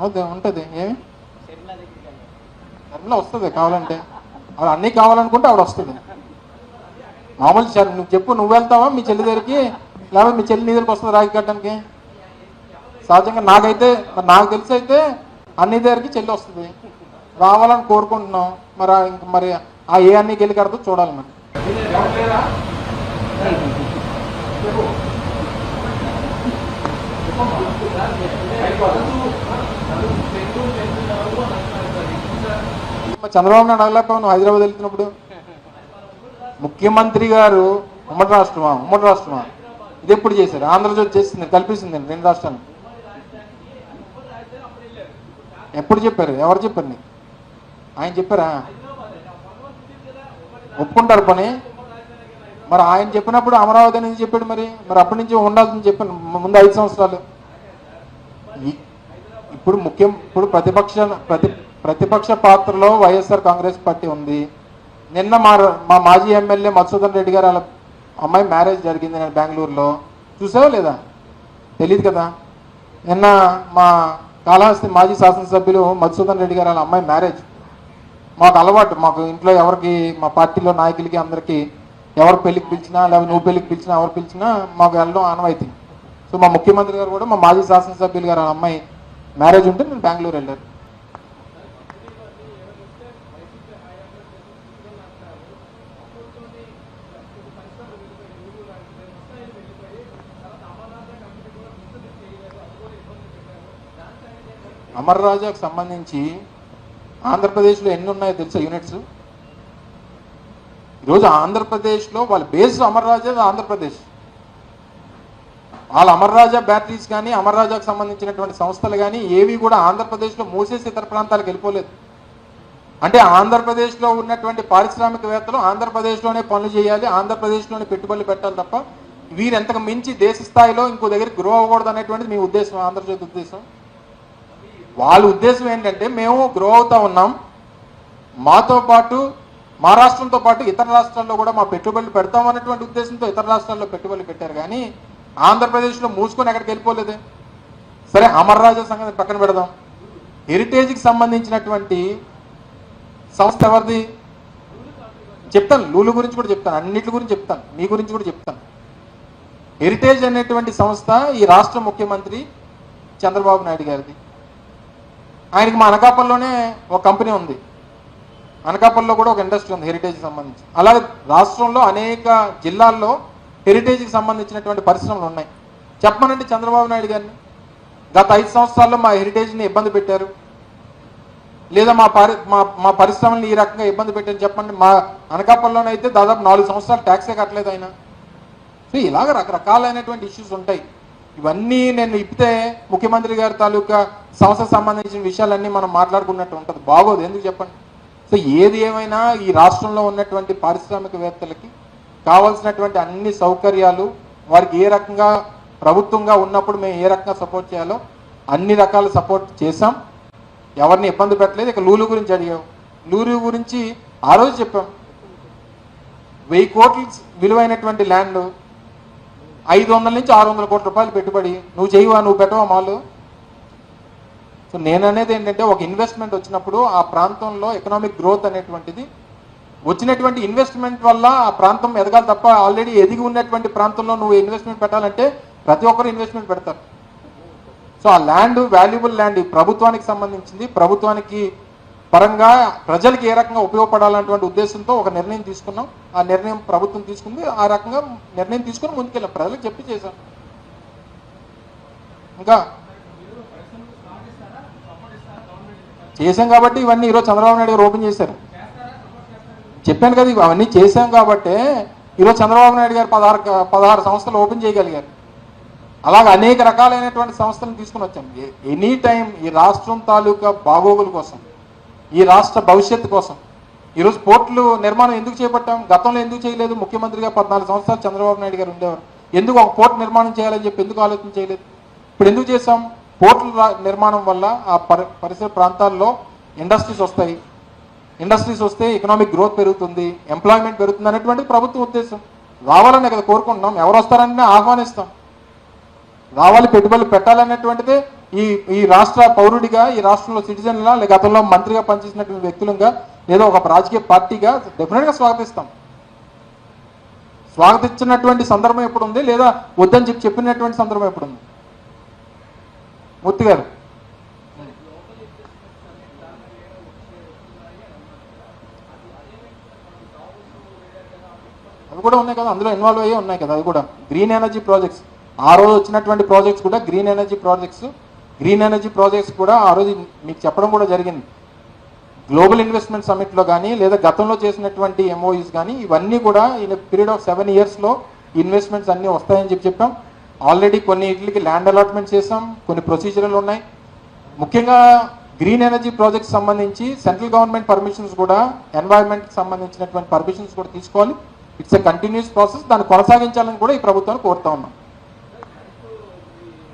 అవుతుంది ఉంటుంది. ఏమి షర్మిల వస్తుంది కావాలంటే. ఆవిడ అన్నీ కావాలనుకుంటే ఆవిడ వస్తుంది. మామూలు సార్ నువ్వు చెప్పు నువ్వు వెళ్తావా మీ చెల్లి దగ్గరికి? లేకపోతే మీ చెల్లి నిధులకు దగ్గరికి వస్తుంది రాగి కట్టడానికి? సహజంగా నాకైతే మరి నాకు తెలిసి అయితే అన్ని దగ్గరికి చెల్లి వస్తుంది. రావాలని కోరుకుంటున్నాం. మరి ఇంకా ఇంక మరి ఆ ఏ అన్ని గెలి కడతా చూడాలి మరి మరి చంద్రబాబు నాయుడు అడగలేకపోయావు నువ్వు హైదరాబాద్ వెళ్తున్నప్పుడు? ముఖ్యమంత్రి గారు ఉమ్మడి రాష్ట్రమా? ఉమ్మడి రాష్ట్రమా? ఇది ఎప్పుడు చేశారు? ఆంధ్రజ్యోతి చేసింది కల్పిస్తుంది రెండు రాష్ట్రాలు. ఎప్పుడు చెప్పారు? ఎవరు చెప్పారు నీకు? ఆయన చెప్పారా? ఒప్పుకుంటారు పని. మరి ఆయన చెప్పినప్పుడు అమరావతి అనేది చెప్పాడు మరి. మరి అప్పటి నుంచి ఉండాల్సింది చెప్పాను. ముందు ఐదు సంవత్సరాలు. ఇప్పుడు ముఖ్యం ఇప్పుడు ప్రతిపక్ష ప్రతి ప్రతిపక్ష పాత్రలో వైఎస్ఆర్ కాంగ్రెస్ పార్టీ ఉంది. నిన్న మా మా మాజీ ఎమ్మెల్యే మధుసూదన్ రెడ్డి గారు వాళ్ళ అమ్మాయి మ్యారేజ్ జరిగింది నేను బెంగళూరులో. చూసావా లేదా? తెలియదు కదా. నిన్న మా కాళహస్తి మాజీ శాసనసభ్యులు మధుసూదన్ రెడ్డి గారు వాళ్ళ అమ్మాయి మ్యారేజ్. మాకు అలవాటు మాకు ఇంట్లో ఎవరికి మా పార్టీలో నాయకులకి అందరికీ ఎవరు పెళ్ళికి పిలిచినా లేకపోతే నువ్వు పెళ్ళికి పిలిచినా ఎవరు పిలిచినా మాకు వెళ్ళడం ఆనవాయితీ. సో మా ముఖ్యమంత్రి గారు కూడా మా మాజీ శాసనసభ్యులు గారు వాళ్ళ అమ్మాయి మ్యారేజ్ ఉంటే నేను బెంగళూరు వెళ్ళారు అమర్ రాజాకు సంబంధించి ఆంధ్రప్రదేశ్లో ఎన్ని ఉన్నాయో తెలుసా యూనిట్స్? ఈరోజు ఆంధ్రప్రదేశ్లో వాళ్ళ బేస్ అమర్ రాజా ఆంధ్రప్రదేశ్. వాళ్ళ అమర్ రాజా బ్యాటరీస్ కానీ అమర్ రాజాకు సంబంధించినటువంటి సంస్థలు కానీ ఏవి కూడా ఆంధ్రప్రదేశ్లో మూసేసి ఇతర ప్రాంతాలకు వెళ్ళిపోలేదు. అంటే ఆంధ్రప్రదేశ్లో ఉన్నటువంటి పారిశ్రామికవేత్తలు ఆంధ్రప్రదేశ్లోనే పనులు చేయాలి ఆంధ్రప్రదేశ్లోనే పెట్టుబడులు పెట్టాలి తప్ప వీరెంతకు మించి దేశ స్థాయిలో ఇంకో దగ్గర గ్రో అవ్వకూడదు అనేటువంటిది మీ ఉద్దేశం ఆంధ్రజ్యోతి ఉద్దేశం? వాళ్ళ ఉద్దేశం ఏంటంటే మేము గ్రో అవుతా ఉన్నాం. మాతో పాటు మా రాష్ట్రంతో పాటు ఇతర రాష్ట్రాల్లో కూడా మా పెట్టుబడులు పెడతాం అనేటువంటి ఉద్దేశంతో ఇతర రాష్ట్రాల్లో పెట్టుబడులు పెట్టారు. కానీ ఆంధ్రప్రదేశ్లో మూసుకొని ఎక్కడికి వెళ్ళిపోలేదు. సరే అమర్రాజ సంగతి పక్కన పెడదాం. హెరిటేజ్కి సంబంధించినటువంటి సంస్థ ఎవరిది? చెప్తాను లూలు గురించి కూడా చెప్తాను అన్నిటి గురించి చెప్తాను మీ గురించి కూడా చెప్తాను. హెరిటేజ్ అనేటువంటి సంస్థ ఈ రాష్ట్ర ముఖ్యమంత్రి చంద్రబాబు నాయుడు గారిది. ఆయనకి మా అనకాపల్లిలోనే ఒక కంపెనీ ఉంది. అనకాపల్లిలో కూడా ఒక ఇండస్ట్రీ ఉంది హెరిటేజ్కి సంబంధించి. అలాగే రాష్ట్రంలో అనేక జిల్లాల్లో హెరిటేజ్కి సంబంధించినటువంటి పరిశ్రమలు ఉన్నాయి. చెప్పమనండి చంద్రబాబు నాయుడు గారిని. గత ఐదు సంవత్సరాల్లో మా హెరిటేజ్ని ఇబ్బంది పెట్టారు. లేదా మా పరి మా మా పరిశ్రమల్ని ఈ రకంగా ఇబ్బంది పెట్టని చెప్పండి. మా అనకాపల్లిలోనైతే దాదాపు నాలుగు సంవత్సరాలు ట్యాక్సే కట్టలేదు ఆయన. సో ఇలాగ రకరకాలైనటువంటి ఇష్యూస్ ఉంటాయి. ఇవన్నీ నేను ఇప్పితే ముఖ్యమంత్రి గారి తాలూకా సంస్థకు సంబంధించిన విషయాలన్నీ మనం మాట్లాడుకున్నట్టు ఉంటుంది. బాగోదు. ఎందుకు చెప్పండి? సో ఏది ఏమైనా ఈ రాష్ట్రంలో ఉన్నటువంటి పారిశ్రామికవేత్తలకి కావాల్సినటువంటి అన్ని సౌకర్యాలు వారికి ఏ రకంగా ప్రభుత్వంగా ఉన్నప్పుడు మేము ఏ రకంగా సపోర్ట్ చేయాలో అన్ని రకాల సపోర్ట్ చేశాం. ఎవరిని ఇబ్బంది పెట్టలేదు. ఇక లూలు గురించి అడిగాం. లూలు గురించి ఆ రోజు చెప్పాం. వెయ్యి కోట్ల విలువైనటువంటి ల్యాండ్ ఐదు వందల నుంచి ఆరు వందల కోట్ల రూపాయలు పెట్టుబడి. నువ్వు చేయవా నువ్వు పెట్టవా మాలు సో నేను అనేది ఏంటంటే ఒక ఇన్వెస్ట్మెంట్ వచ్చినప్పుడు ఆ ప్రాంతంలో ఎకనామిక్ గ్రోత్ అనేటువంటిది వచ్చినటువంటి ఇన్వెస్ట్మెంట్ వల్ల ఆ ప్రాంతం ఎదగాలి తప్ప ఆల్రెడీ ఎదిగి ఉన్నటువంటి ప్రాంతంలో నువ్వు ఇన్వెస్ట్మెంట్ పెట్టాలంటే ప్రతి ఒక్కరు ఇన్వెస్ట్మెంట్ పెడతారు. సో ఆ ల్యాండ్ వాల్యుబుల్ ల్యాండ్ ప్రభుత్వానికి సంబంధించింది. ప్రభుత్వానికి పరంగా ప్రజలకు ఏ రకంగా ఉపయోగపడాలన్నటువంటి ఉద్దేశంతో ఒక నిర్ణయం తీసుకున్నాం. ఆ నిర్ణయం ప్రభుత్వం తీసుకుంది. ఆ రకంగా నిర్ణయం తీసుకుని ముందుకెళ్ళాం. ప్రజలకు చెప్పి చేశాం. ఇంకా చేశాం కాబట్టి ఇవన్నీ ఈరోజు చంద్రబాబు నాయుడు గారు ఓపెన్ చేశారు. చెప్పాను కదా అవన్నీ చేశాం కాబట్టి ఈరోజు చంద్రబాబు నాయుడు గారు పదహారు పదహారు సంస్థలు ఓపెన్ చేయగలిగారు. అలాగే అనేక రకాలైనటువంటి సంస్థలను తీసుకుని వచ్చాం. ఎనీ టైం ఈ రాష్ట్రం తాలూకా బాగోగుల కోసం ఈ రాష్ట్ర భవిష్యత్తు కోసం. ఈరోజు పోర్టులు నిర్మాణం ఎందుకు చేపట్టాం? గతంలో ఎందుకు చేయలేదు? ముఖ్యమంత్రిగా పద్నాలుగు సంవత్సరాలు చంద్రబాబు నాయుడు గారు ఉండేవారు. ఎందుకు ఒక పోర్ట్ నిర్మాణం చేయాలని చెప్పి ఎందుకు ఆలోచన చేయలేదు? ఇప్పుడు ఎందుకు చేసాం పోర్టుల నిర్మాణం వల్ల ఆ పరి పరిసర ప్రాంతాల్లో ఇండస్ట్రీస్ వస్తాయి. ఇండస్ట్రీస్ వస్తే ఎకనామిక్ గ్రోత్ పెరుగుతుంది ఎంప్లాయ్మెంట్ పెరుగుతుంది అనేటువంటి ప్రభుత్వ ఉద్దేశం. రావాలని కదా కోరుకుంటున్నాం. ఎవరు వస్తారని ఆహ్వానిస్తాం. రావాలి పెట్టుబడులు పెట్టాలనేటువంటిదే ఈ ఈ రాష్ట్ర పౌరుడిగా ఈ రాష్ట్రంలో సిటిజన్గా లేక గతంలో మంత్రిగా పనిచేసినటువంటి వ్యక్తులుగా లేదా ఒక రాజకీయ పార్టీగా డెఫినెట్గా స్వాగతిస్తాం. స్వాగతించినటువంటి సందర్భం ఎప్పుడు ఉంది లేదా వద్దని చెప్పి చెప్పినటువంటి సందర్భం ఎప్పుడు ఉంది మూర్తి గారు. అవి కూడా ఉన్నాయి కదా అందులో ఇన్వాల్వ్ అయ్యే ఉన్నాయి కదా అది కూడా. గ్రీన్ ఎనర్జీ ప్రాజెక్ట్స్ ఆ రోజు వచ్చినటువంటి ప్రాజెక్ట్స్ కూడా green energy projects green energy projects కూడా ఆ రోజు మీకు చెప్పడం కూడా జరిగింది. గ్లోబల్ ఇన్వెస్ట్మెంట్ సమిట్లో కానీ లేదా గతంలో చేసినటువంటి ఎంఓఈస్ కానీ ఇవన్నీ కూడా ఇన్ పీరియడ్ ఆఫ్ సెవెన్ ఇయర్స్లో ఇన్వెస్ట్మెంట్స్ అన్నీ వస్తాయని చెప్పి చెప్పాం. ఆల్రెడీ కొన్ని ఇట్లకి ల్యాండ్ అలాట్మెంట్ చేసాం కొన్ని ప్రొసీజర్లు ఉన్నాయి. ముఖ్యంగా గ్రీన్ ఎనర్జీ ప్రాజెక్ట్స్ సంబంధించి సెంట్రల్ గవర్నమెంట్ పర్మిషన్స్ కూడా ఎన్వైరన్మెంట్కి సంబంధించినటువంటి పర్మిషన్స్ కూడా తీసుకోవాలి. ఇట్స్ ఎ కంటిన్యూస్ ప్రాసెస్ దాన్ని కొనసాగించాలని కూడా ఈ ప్రభుత్వాన్ని కోరుతా ఉన్నాం.